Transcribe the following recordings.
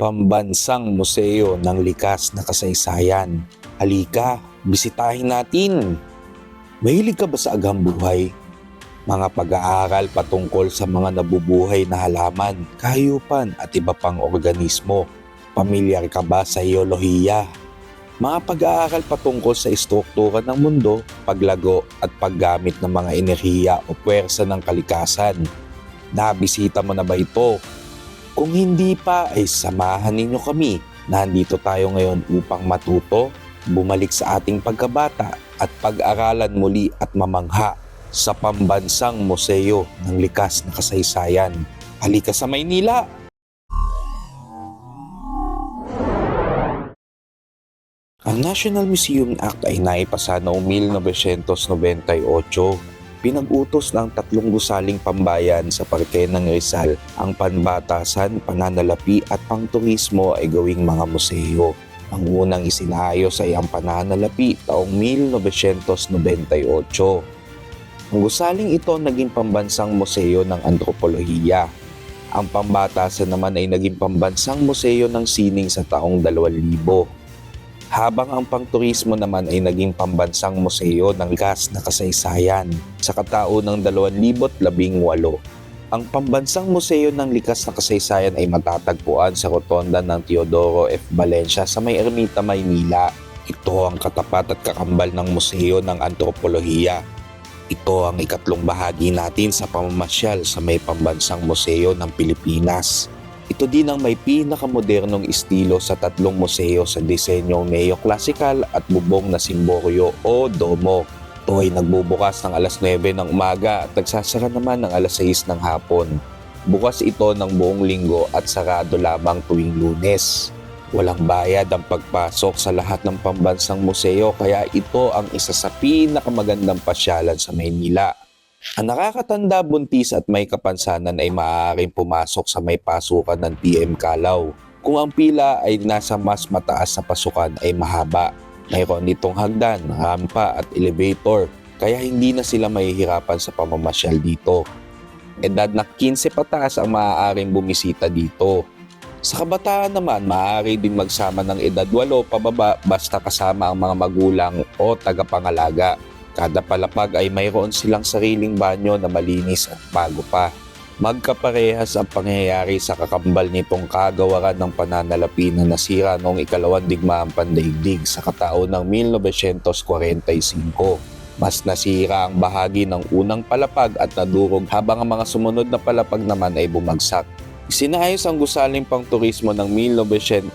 pambansang museo ng likas na kasaysayan. Halika, bisitahin natin. Mahilig ka ba sa agham buhay? Mga pag-aaral patungkol sa mga nabubuhay na halaman, kahayupan at iba pang organismo. Pamilyar ka ba sa iyolohiya? Mga pag-aaral patungkol sa istruktura ng mundo, paglago at paggamit ng mga enerhiya o puwersa ng kalikasan. Nabisita mo na ba ito? Kung hindi pa ay samahan ninyo kami. Nandito tayo ngayon upang matuto, bumalik sa ating pagkabata at pag-aralan muli at mamangha sa pambansang museo ng likas na kasaysayan. Halika sa Maynila! Ang National Museum Act ay naipasa noong 1998 pinag-utos ng tatlong gusaling pambayan sa parte ng Rizal ang panbatasan, pananalapi at pangturismo ay gawing mga museo. Ang unang isinayos ay ang pananalapi taong 1998. Ang gusaling ito naging pambansang museo ng antropolohiya. Ang pambatasan naman ay naging pambansang museo ng sining sa taong 2000 habang ang pangturismo naman ay naging pambansang museo ng gas na kasaysayan sa kataon ng 2018. Ang pambansang museo ng likas na kasaysayan ay matatagpuan sa rotonda ng Teodoro F. Valencia sa may Ermita, Maynila. Ito ang katapat at kakambal ng Museo ng Antropolohiya. Ito ang ikatlong bahagi natin sa pamamasyal sa may pambansang museo ng Pilipinas. Ito din ang may pinakamodernong estilo sa tatlong museo sa disenyong neoclassical at bubong na simboryo o domo. Ito ay nagbubukas ng alas 9 ng umaga at nagsasara naman ng alas 6 ng hapon. Bukas ito ng buong linggo at sarado lamang tuwing lunes. Walang bayad ang pagpasok sa lahat ng pambansang museo kaya ito ang isa sa pinakamagandang pasyalan sa Maynila. Ang nakakatanda buntis at may kapansanan ay maaaring pumasok sa may pasukan ng TM Kalaw. Kung ang pila ay nasa mas mataas na pasukan ay mahaba. Mayroon ditong hagdan, rampa at elevator kaya hindi na sila mahihirapan sa pamamasyal dito. Edad na 15 pataas ang maaaring bumisita dito. Sa kabataan naman, maaari din magsama ng edad 8 pababa basta kasama ang mga magulang o tagapangalaga. Kada palapag ay mayroon silang sariling banyo na malinis at bago pa. Magkaparehas ang pangyayari sa kakambal nitong kagawaran ng pananalapi na nasira noong ikalawang digmaang pandaigdig sa kataon ng 1945. Mas nasira ang bahagi ng unang palapag at nadurog habang ang mga sumunod na palapag naman ay bumagsak. Isinayos ang gusaling pang turismo ng 1999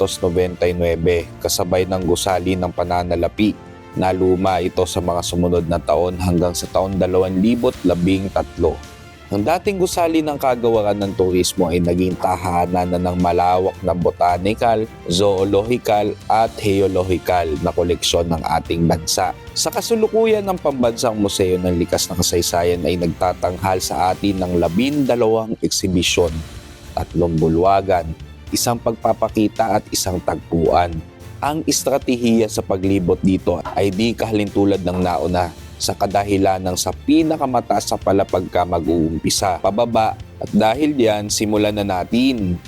kasabay ng gusali ng pananalapi Naluma ito sa mga sumunod na taon hanggang sa taon 2013. Ang dating gusali ng kagawaran ng turismo ay naging tahanan na ng malawak na botanical, zoological at geological na koleksyon ng ating bansa. Sa kasulukuyan ng Pambansang Museo ng Likas na Kasaysayan ay nagtatanghal sa atin ng labindalawang eksibisyon, tatlong bulwagan, isang pagpapakita at isang tagpuan ang estratehiya sa paglibot dito ay di kahalintulad ng nauna sa kadahilan ng sa pinakamataas sa palapag ka mag-uumpisa pababa at dahil diyan simulan na natin.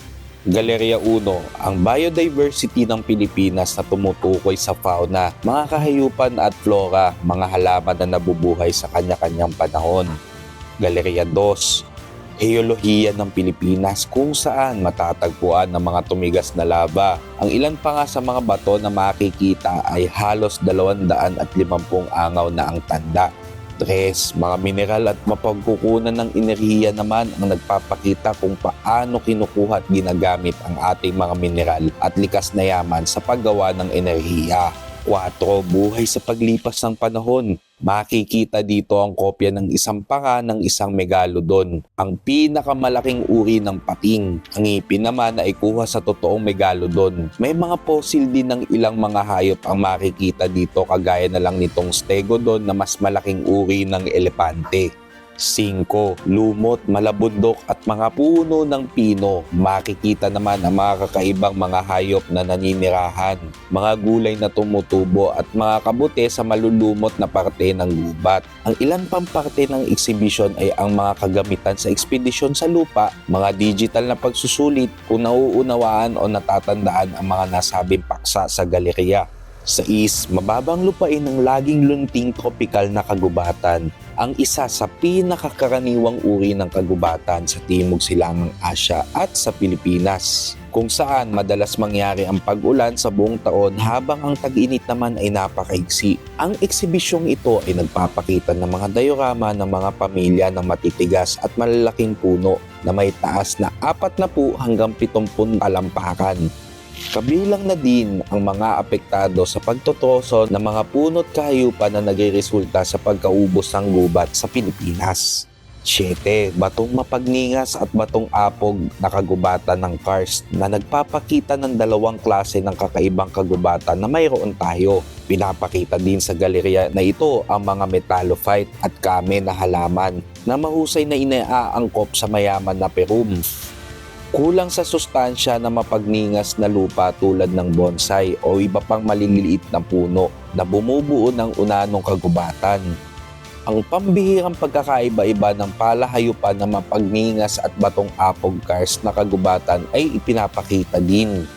Galeria 1, ang biodiversity ng Pilipinas na tumutukoy sa fauna, mga kahayupan at flora, mga halaman na nabubuhay sa kanya-kanyang panahon. Galeria 2, Geolohiya ng Pilipinas kung saan matatagpuan ang mga tumigas na lava. Ang ilan pa nga sa mga bato na makikita ay halos 250 angaw na ang tanda. Tres, mga mineral at mapagkukunan ng enerhiya naman ang nagpapakita kung paano kinukuha at ginagamit ang ating mga mineral at likas na yaman sa paggawa ng enerhiya. 4. Buhay sa paglipas ng panahon. Makikita dito ang kopya ng isang panga ng isang megalodon, ang pinakamalaking uri ng pating. Ang ngipin naman ay kuha sa totoong megalodon. May mga fossil din ng ilang mga hayop ang makikita dito kagaya na lang nitong stegodon na mas malaking uri ng elepante. 5. Lumot, malabundok at mga puno ng pino. Makikita naman ang mga kakaibang mga hayop na naninirahan, mga gulay na tumutubo at mga kabute sa malulumot na parte ng gubat. Ang ilan pang parte ng exhibition ay ang mga kagamitan sa ekspedisyon sa lupa, mga digital na pagsusulit kung nauunawaan o natatandaan ang mga nasabing paksa sa galeriya. Sa is, mababang lupain ng laging lunting tropikal na kagubatan, ang isa sa pinakakaraniwang uri ng kagubatan sa Timog Silangang Asya at sa Pilipinas, kung saan madalas mangyari ang pag-ulan sa buong taon habang ang tag-init naman ay napakaigsi. Ang eksibisyong ito ay nagpapakita ng mga diorama ng mga pamilya ng matitigas at malalaking puno na may taas na 40 hanggang 70 talampakan. Kabilang na din ang mga apektado sa pagtotroso ng mga puno't kahayupan na nagresulta sa pagkaubos ng gubat sa Pilipinas. 7. Batong mapagningas at batong apog na kagubatan ng karst na nagpapakita ng dalawang klase ng kakaibang kagubatan na mayroon tayo. Pinapakita din sa galeriya na ito ang mga metallophyte at kame na halaman na mahusay na inaangkop sa mayaman na perum. Kulang sa sustansya na mapagningas na lupa tulad ng bonsai o iba pang maliliit na puno na bumubuo ng unanong kagubatan. Ang pambihirang pagkakaiba-iba ng palahayupan na mapagningas at batong apog cars na kagubatan ay ipinapakita din.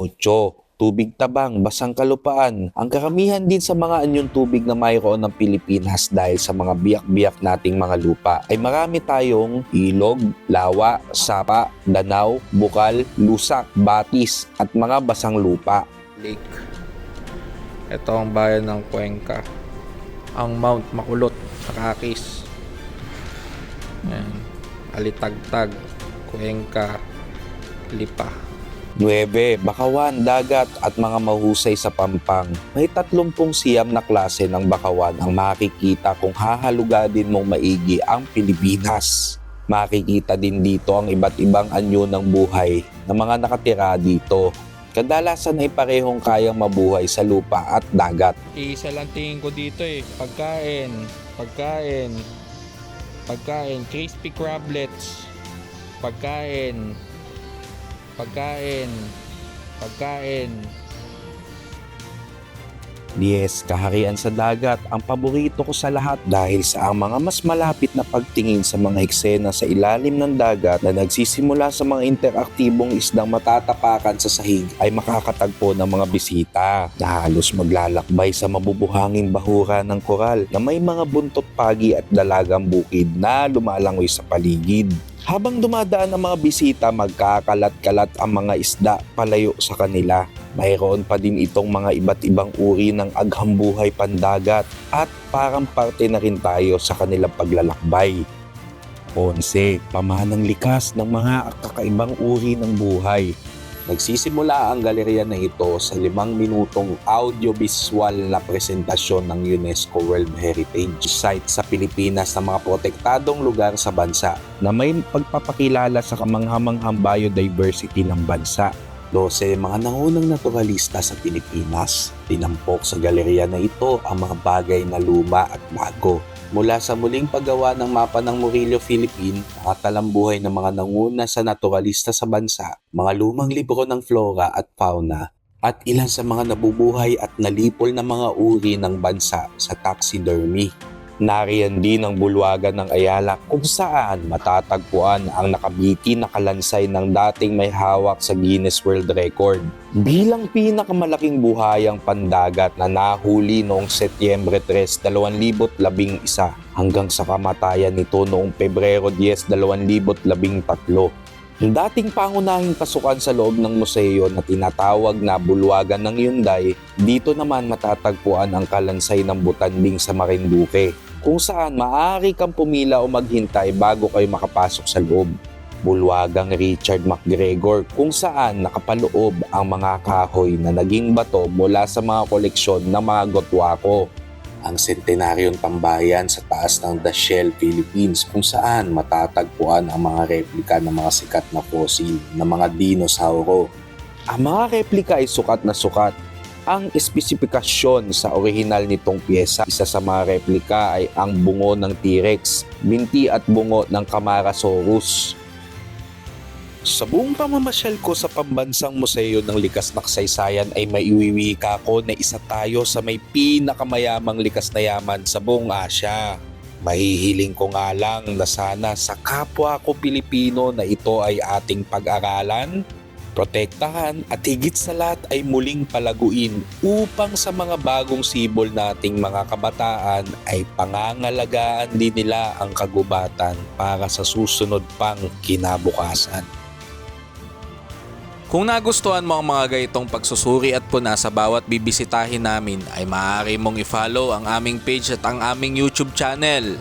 Ocho, tubig tabang, basang kalupaan. Ang karamihan din sa mga anyong tubig na mayroon ng Pilipinas dahil sa mga biyak-biyak nating mga lupa ay marami tayong ilog, lawa, sapa, danaw, bukal, lusak, batis at mga basang lupa. Lake. Ito ang bayan ng Cuenca. Ang Mount Makulot sa Kakis. Ayan. Alitagtag, Cuenca, Lipa. 9. Bakawan, dagat at mga mahusay sa pampang. May 30 siyam na klase ng bakawan ang makikita kung hahalugadin mong maigi ang Pilipinas. Makikita din dito ang iba't ibang anyo ng buhay ng mga nakatira dito. Kadalasan ay parehong kayang mabuhay sa lupa at dagat. Isa lang tingin ko dito eh. Pagkain, pagkain, pagkain, crispy crablets, pagkain, pagkain, pagkain. Yes, kaharian sa dagat ang paborito ko sa lahat dahil sa ang mga mas malapit na pagtingin sa mga eksena sa ilalim ng dagat na nagsisimula sa mga interaktibong isdang matatapakan sa sahig ay makakatagpo ng mga bisita na halos maglalakbay sa mabubuhanging bahura ng koral na may mga buntot pagi at dalagang bukid na lumalangoy sa paligid. Habang dumadaan ang mga bisita, magkakalat-kalat ang mga isda palayo sa kanila. Mayroon pa din itong mga iba't ibang uri ng aghambuhay pandagat at parang parte na rin tayo sa kanilang paglalakbay. 11. Pamanang likas ng mga kakaibang uri ng buhay. Nagsisimula ang galeriya na ito sa limang minutong audiovisual na presentasyon ng UNESCO World Heritage Site sa Pilipinas na mga protektadong lugar sa bansa na may pagpapakilala sa kamanghamanghang biodiversity ng bansa. 12 mga nangunang naturalista sa Pilipinas. Tinampok sa galeriya na ito ang mga bagay na luma at bago. Mula sa muling paggawa ng mapa ng Murillo, Philippine, nakatalambuhay ng mga nanguna sa naturalista sa bansa, mga lumang libro ng flora at fauna, at ilan sa mga nabubuhay at nalipol na mga uri ng bansa sa taxidermy. Nariyan din ang bulwagan ng Ayala kung saan matatagpuan ang nakabiti na kalansay ng dating may hawak sa Guinness World Record. Bilang pinakamalaking buhayang pandagat na nahuli noong Setyembre 3, 2011 hanggang sa kamatayan nito noong Pebrero 10, 2013. Ang dating pangunahing pasukan sa loob ng museo na tinatawag na Bulwagan ng Yunday, dito naman matatagpuan ang kalansay ng butanding sa Marinduque, kung saan maaari kang pumila o maghintay bago kayo makapasok sa loob. Bulwagang Richard McGregor kung saan nakapaloob ang mga kahoy na naging bato mula sa mga koleksyon ng mga gotwako. Ang sentenaryong tambayan sa taas ng The Shell, Philippines kung saan matatagpuan ang mga replika ng mga sikat na fossil ng mga dinosauro. Ang mga replika ay sukat na sukat ang espesifikasyon sa orihinal nitong pyesa. Isa sa mga replika ay ang bungo ng T-Rex, binti at bungo ng Camarasaurus. Sa buong pamamasyal ko sa pambansang museo ng likas na kasaysayan ay maiwiwika ko na isa tayo sa may pinakamayamang likas na yaman sa buong Asya. Mahihiling ko nga lang na sana sa kapwa ko Pilipino na ito ay ating pag-aralan, protektahan at higit sa lahat ay muling palaguin upang sa mga bagong sibol nating mga kabataan ay pangangalagaan din nila ang kagubatan para sa susunod pang kinabukasan. Kung nagustuhan mo ang mga gayitong pagsusuri at puna sa bawat bibisitahin namin ay maaari mong i-follow ang aming page at ang aming YouTube channel.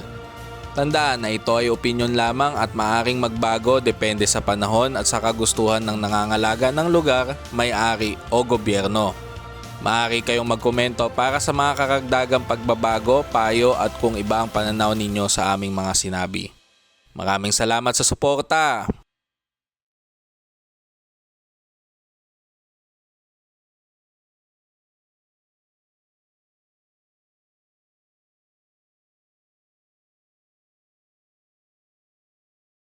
Tandaan na ito ay opinion lamang at maaring magbago depende sa panahon at sa kagustuhan ng nangangalaga ng lugar, may-ari o gobyerno. Maaari kayong magkomento para sa mga karagdagang pagbabago, payo at kung iba ang pananaw ninyo sa aming mga sinabi. Maraming salamat sa suporta!